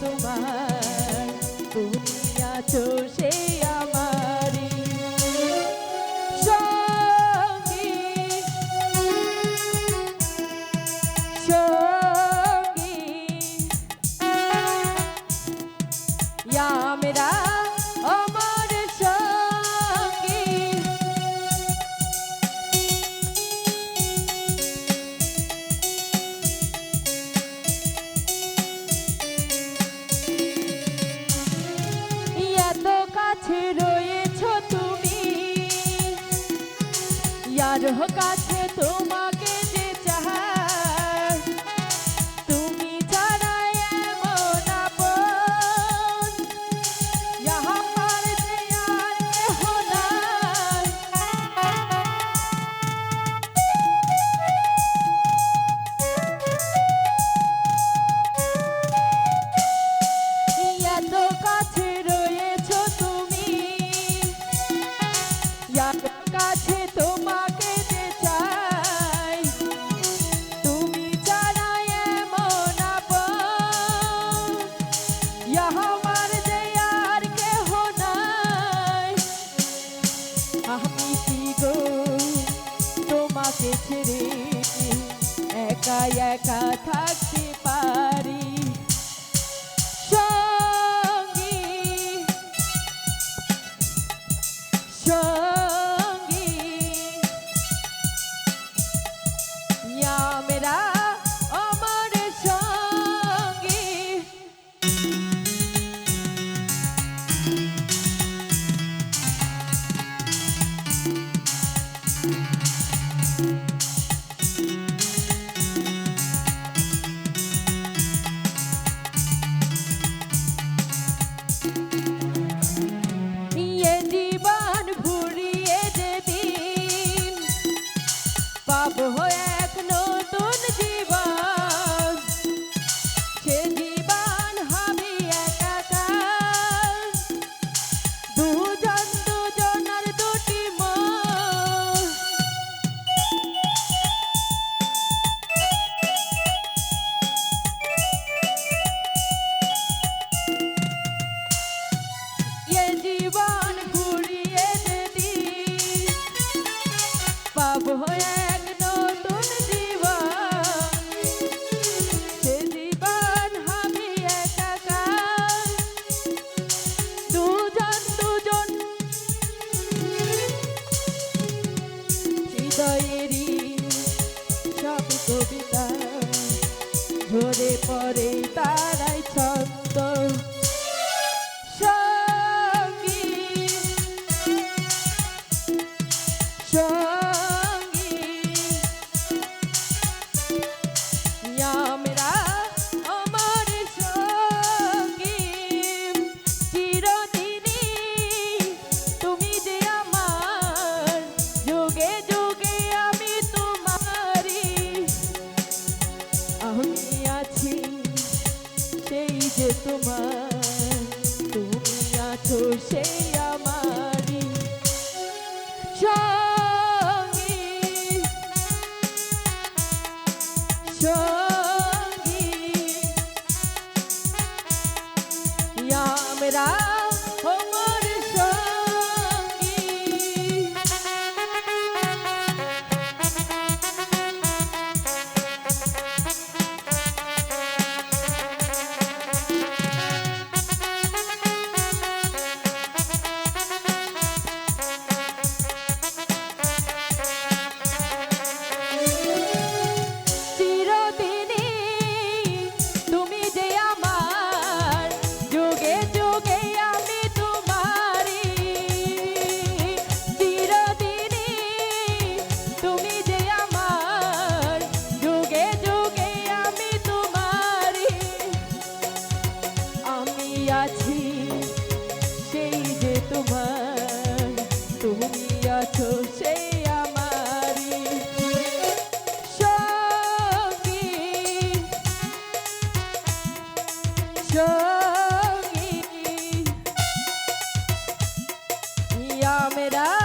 তোমার। তুমি আছো কারও কাছে তোমাকে যে তুমি কাছে তুমি? কাছে তোমাকে podcast. সঙ্গী সঙ্গী। আমরা সঙ্গী আমরা